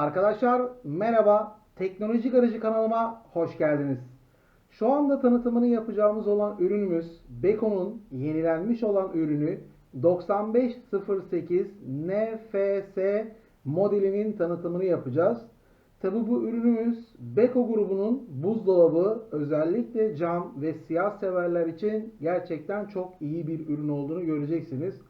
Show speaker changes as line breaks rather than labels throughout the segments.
Arkadaşlar merhaba. Teknoloji Garajı kanalıma hoş geldiniz. Şu anda tanıtımını yapacağımız olan ürünümüz Beko'nun yenilenmiş olan ürünü 9508 NFS modelinin tanıtımını yapacağız. Tabi bu ürünümüz Beko grubunun buzdolabı özellikle cam ve siyah severler için gerçekten çok iyi bir ürün olduğunu göreceksiniz.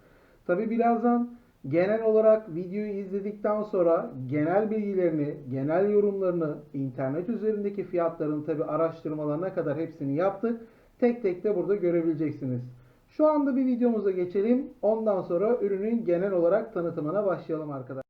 Tabi birazdan genel olarak videoyu izledikten sonra genel bilgilerini, genel yorumlarını, internet üzerindeki fiyatların tabi araştırmalarına kadar hepsini yaptık. Tek tek de burada görebileceksiniz. Şu anda bir videomuza geçelim. Ondan sonra ürünün genel olarak tanıtımına başlayalım arkadaşlar.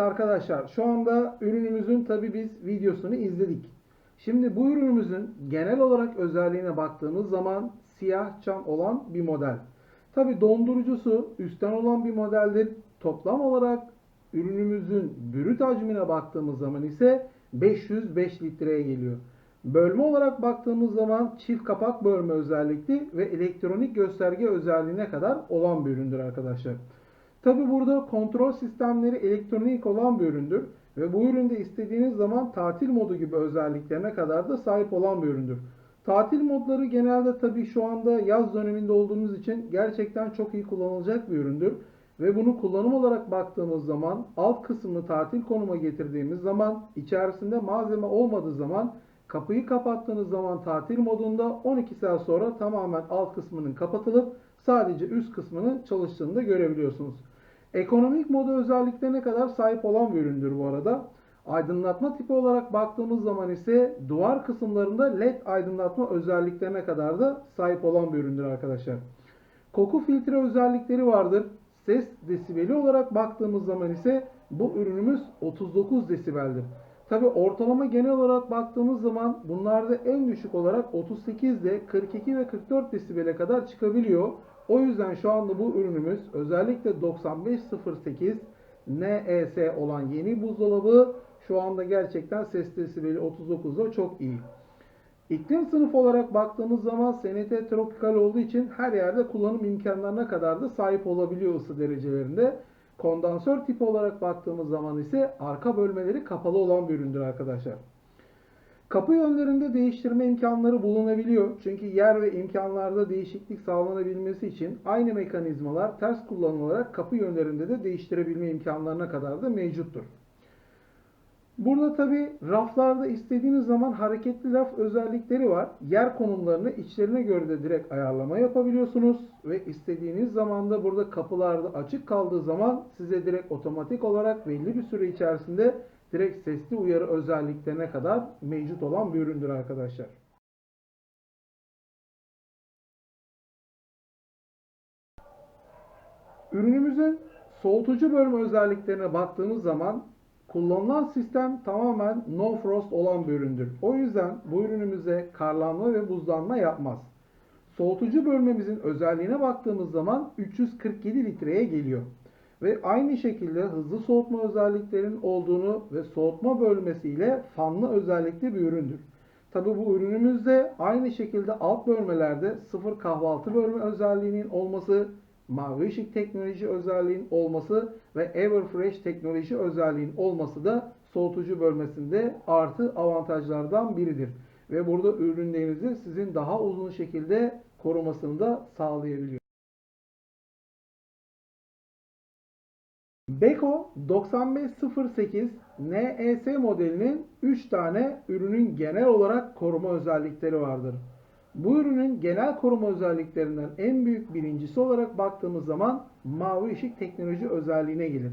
Arkadaşlar şu anda ürünümüzün tabi biz videosunu izledik. Şimdi bu ürünümüzün genel olarak özelliğine baktığımız zaman siyah cam olan bir model. Tabi dondurucusu üstten olan bir modeldir. Toplam olarak ürünümüzün brüt hacmine baktığımız zaman ise 505 litreye geliyor. Bölme olarak baktığımız zaman çift kapak bölme özellikli ve elektronik gösterge özelliğine kadar olan bir üründür arkadaşlar. Tabi burada kontrol sistemleri elektronik olan bir üründür ve bu üründe istediğiniz zaman tatil modu gibi özelliklerine kadar da sahip olan bir üründür. Tatil modları genelde tabi şu anda yaz döneminde olduğumuz için gerçekten çok iyi kullanılacak bir üründür. Ve bunu kullanım olarak baktığımız zaman alt kısmını tatil konuma getirdiğimiz zaman içerisinde malzeme olmadığı zaman kapıyı kapattığınız zaman tatil modunda 12 saat sonra tamamen alt kısmının kapatılıp sadece üst kısmının çalıştığını da görebiliyorsunuz. Ekonomik modu özelliklerine kadar sahip olan bir üründür bu arada. Aydınlatma tipi olarak baktığımız zaman ise duvar kısımlarında led aydınlatma özelliklerine kadar da sahip olan bir üründür arkadaşlar. Koku filtre özellikleri vardır. Ses desibeli olarak baktığımız zaman ise bu ürünümüz 39 desibeldir. Tabi ortalama genel olarak baktığımız zaman bunlarda en düşük olarak 38 ile 42 ve 44 desibele kadar çıkabiliyor. O yüzden şu anda bu ürünümüz özellikle 9508 NES olan yeni buzdolabı şu anda gerçekten ses desibeli 39'da çok iyi. İklim sınıfı olarak baktığımız zaman SNT tropikal olduğu için her yerde kullanım imkanlarına kadar da sahip olabiliyor ısı derecelerinde. Kondansör tipi olarak baktığımız zaman ise arka bölmeleri kapalı olan bir üründür arkadaşlar. Kapı yönlerinde değiştirme imkanları bulunabiliyor. Çünkü yer ve imkanlarda değişiklik sağlanabilmesi için aynı mekanizmalar ters kullanılarak kapı yönlerinde de değiştirebilme imkanlarına kadar da mevcuttur. Burada tabi raflarda istediğiniz zaman hareketli raf özellikleri var. Yer konumlarını içlerine göre de direkt ayarlama yapabiliyorsunuz. Ve istediğiniz zaman da burada kapılarda açık kaldığı zaman size direkt otomatik olarak belli bir süre içerisinde direkt sesli uyarı özelliklerine kadar mevcut olan bir üründür arkadaşlar. Ürünümüzün soğutucu bölme özelliklerine baktığımız zaman kullanılan sistem tamamen no frost olan bir üründür. O yüzden bu ürünümüze karlanma ve buzlanma yapmaz. Soğutucu bölmemizin özelliğine baktığımız zaman 347 litreye geliyor. Ve aynı şekilde hızlı soğutma özelliklerinin olduğunu ve soğutma bölmesiyle fanlı özellikli bir üründür. Tabi bu ürünümüzde aynı şekilde alt bölmelerde sıfır kahvaltı bölme özelliğinin olması, mavi ışık teknoloji özelliğinin olması ve Everfresh teknoloji özelliğinin olması da soğutucu bölmesinde artı avantajlardan biridir. Ve burada ürünlerinizi sizin daha uzun şekilde korumasını da sağlayabiliyor. Beko 9508 NES modelinin 3 tane ürünün genel olarak koruma özellikleri vardır. Bu ürünün genel koruma özelliklerinden en büyük birincisi olarak baktığımız zaman mavi ışık teknoloji özelliğine gelir.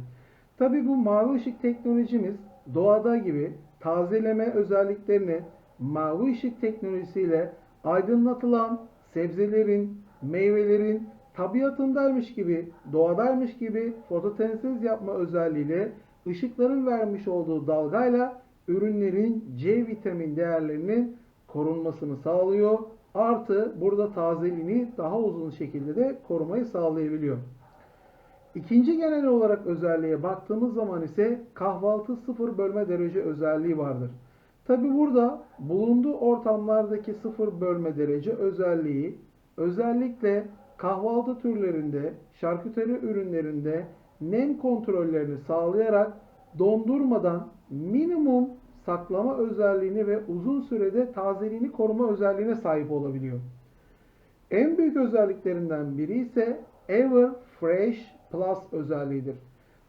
Tabi bu mavi ışık teknolojimiz doğada gibi tazeleme özelliklerini mavi ışık teknolojisiyle aydınlatılan sebzelerin, meyvelerin tabiatındaymış gibi, doğadaymış gibi fotosentez yapma özelliğiyle ışıkların vermiş olduğu dalgayla ürünlerin C vitamin değerlerinin korunmasını sağlıyor. Artı burada tazeliğini daha uzun şekilde de korumayı sağlayabiliyor. İkinci genel olarak özelliğe baktığımız zaman ise kahvaltı sıfır bölme derece özelliği vardır. Tabi burada bulunduğu ortamlardaki sıfır bölme derece özelliği özellikle kahvaltı türlerinde, şarküteri ürünlerinde nem kontrollerini sağlayarak dondurmadan minimum saklama özelliğini ve uzun sürede tazeliğini koruma özelliğine sahip olabiliyor. En büyük özelliklerinden biri ise Ever Fresh Plus özelliğidir.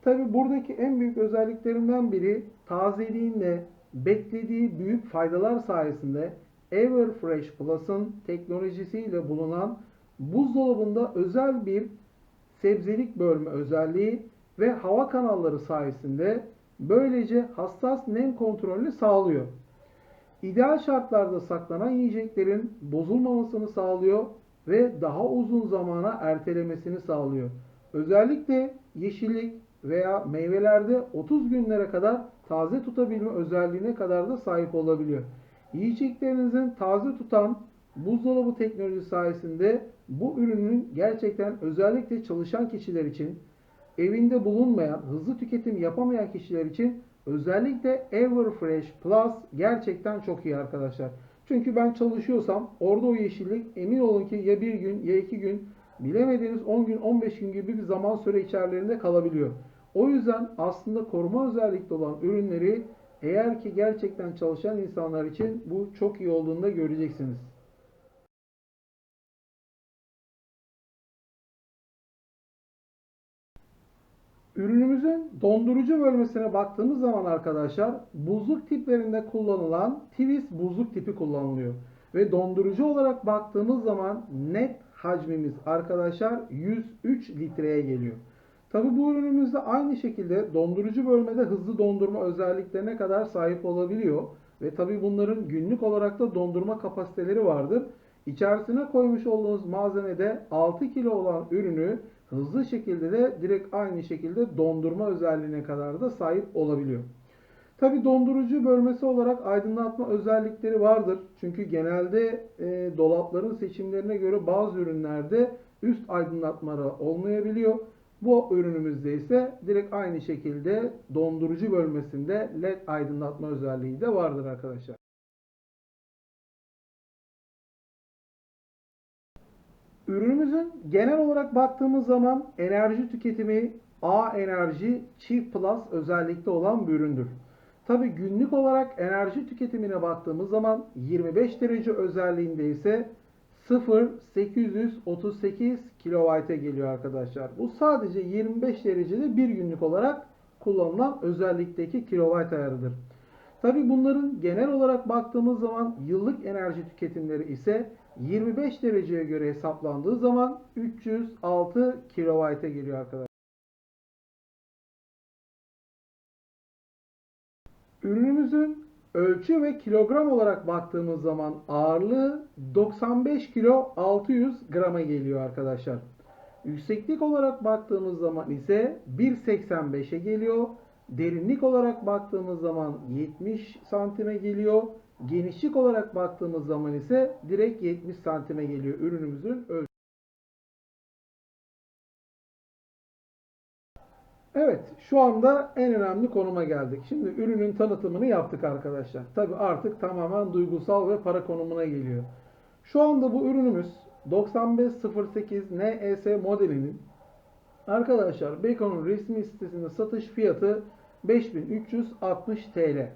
Tabi buradaki en büyük özelliklerinden biri tazeliğinde beklediği büyük faydalar sayesinde Ever Fresh Plus'ın teknolojisiyle bulunan buzdolabında özel bir sebzelik bölme özelliği ve hava kanalları sayesinde böylece hassas nem kontrolünü sağlıyor. İdeal şartlarda saklanan yiyeceklerin bozulmamasını sağlıyor ve daha uzun zamana ertelemesini sağlıyor. Özellikle yeşillik veya meyvelerde 30 günlere kadar taze tutabilme özelliğine kadar da sahip olabiliyor. Yiyeceklerinizin taze tutan buzdolabı teknolojisi sayesinde bu ürünün gerçekten özellikle çalışan kişiler için evinde bulunmayan, hızlı tüketim yapamayan kişiler için özellikle Everfresh Plus gerçekten çok iyi arkadaşlar. Çünkü ben çalışıyorsam orada o yeşillik emin olun ki ya bir gün ya iki gün bilemediğiniz 10 gün 15 gün gibi bir zaman süre içerilerinde kalabiliyor. O yüzden aslında koruma özellikli olan ürünleri eğer ki gerçekten çalışan insanlar için bu çok iyi olduğunu da göreceksiniz. Ürünümüzün dondurucu bölmesine baktığımız zaman arkadaşlar buzluk tiplerinde kullanılan twist buzluk tipi kullanılıyor. Ve dondurucu olarak baktığımız zaman net hacmimiz arkadaşlar 103 litreye geliyor. Tabi bu ürünümüzde aynı şekilde dondurucu bölmede hızlı dondurma özelliklerine kadar sahip olabiliyor. Ve tabi bunların günlük olarak da dondurma kapasiteleri vardır. İçerisine koymuş olduğunuz malzemede 6 kilo olan ürünü hızlı şekilde de direkt aynı şekilde dondurma özelliğine kadar da sahip olabiliyor. Tabi dondurucu bölmesi olarak aydınlatma özellikleri vardır. Çünkü genelde e, dolapların seçimlerine göre bazı ürünlerde üst aydınlatmaları olmayabiliyor. Bu ürünümüzde ise direkt aynı şekilde dondurucu bölmesinde led aydınlatma özelliği de vardır arkadaşlar. Ürünümüzün genel olarak baktığımız zaman enerji tüketimi A enerji çift plus özellikte olan bir üründür. Tabi günlük olarak enerji tüketimine baktığımız zaman 25 derece özelliğinde ise 0.838 kW'e geliyor arkadaşlar. Bu sadece 25 derecede bir günlük olarak kullanılan özellikteki kilowatt ayarıdır. Tabi bunların genel olarak baktığımız zaman yıllık enerji tüketimleri ise 25 dereceye göre hesaplandığı zaman 306 kW'e geliyor arkadaşlar. Ürünümüzün ölçü ve kilogram olarak baktığımız zaman ağırlığı 95 kilo 600 grama geliyor arkadaşlar. Yükseklik olarak baktığımız zaman ise 1.85'e geliyor. Derinlik olarak baktığımız zaman 70 santime geliyor. Genişlik olarak baktığımız zaman ise direkt 70 santime geliyor ürünümüzün ölçüsü. Evet, şu anda en önemli konuma geldik. Şimdi ürünün tanıtımını yaptık arkadaşlar. Tabi artık tamamen duygusal ve para konumuna geliyor. Şu anda bu ürünümüz 9508 NES modelinin arkadaşlar Bekon'un resmi sitesinde satış fiyatı 5360 TL.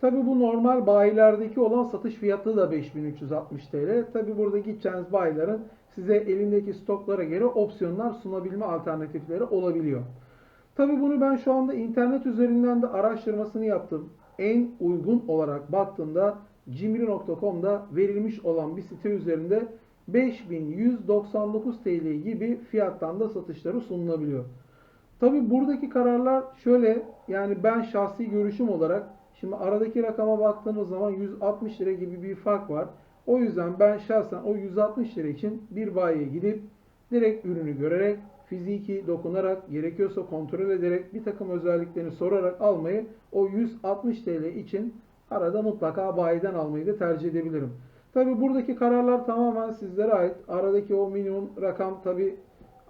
Tabi bu normal bayilerdeki olan satış fiyatı da 5360 TL. Tabi burada gideceğiniz bayilerin size elindeki stoklara göre opsiyonlar sunabilme alternatifleri olabiliyor. Tabi bunu ben şu anda internet üzerinden de araştırmasını yaptım. En uygun olarak baktığımda cimri.com'da verilmiş olan bir site üzerinde 5199 TL gibi fiyattan da satışları sunulabiliyor. Tabi buradaki kararlar şöyle yani ben şahsi görüşüm olarak şimdi aradaki rakama baktığımız zaman 160 lira gibi bir fark var. O yüzden ben şahsen o 160 lira için bir bayiye gidip direkt ürünü görerek fiziki dokunarak gerekiyorsa kontrol ederek bir takım özelliklerini sorarak almayı o 160 TL için arada mutlaka bayiden almayı da tercih edebilirim. Tabi buradaki kararlar tamamen sizlere ait. Aradaki o minimum rakam tabi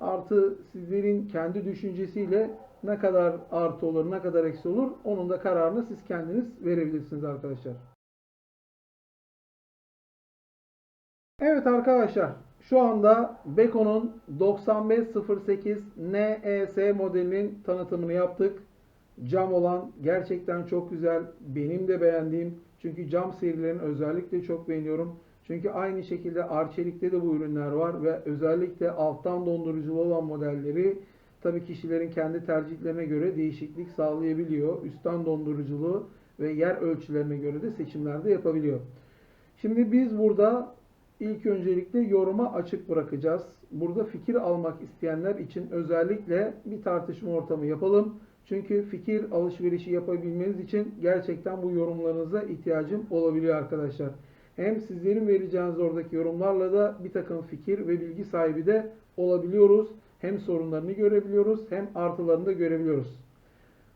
artı sizlerin kendi düşüncesiyle ne kadar artı olur ne kadar eksi olur onun da kararını siz kendiniz verebilirsiniz arkadaşlar. Evet arkadaşlar şu anda Beko'nun 9508 NES modelinin tanıtımını yaptık. Cam olan gerçekten çok güzel. Benim de beğendiğim. Çünkü cam serilerini özellikle çok beğeniyorum. Çünkü aynı şekilde Arçelik'te de bu ürünler var ve özellikle alttan donduruculu olan modelleri tabii kişilerin kendi tercihlerine göre değişiklik sağlayabiliyor. Üstten donduruculu ve yer ölçülerine göre de seçimlerde yapabiliyor. Şimdi biz burada ilk öncelikle yoruma açık bırakacağız. Burada fikir almak isteyenler için özellikle bir tartışma ortamı yapalım. Çünkü fikir alışverişi yapabilmeniz için gerçekten bu yorumlarınıza ihtiyacım olabiliyor arkadaşlar. Hem sizlerin vereceğiniz oradaki yorumlarla da bir takım fikir ve bilgi sahibi de olabiliyoruz. Hem sorunlarını görebiliyoruz hem artılarını da görebiliyoruz.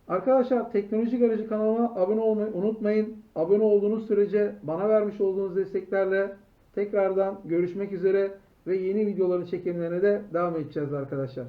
Arkadaşlar Teknoloji Garajı kanalıma abone olmayı unutmayın. Abone olduğunuz sürece bana vermiş olduğunuz desteklerle tekrardan görüşmek üzere ve yeni videoların çekimlerine de devam edeceğiz arkadaşlar.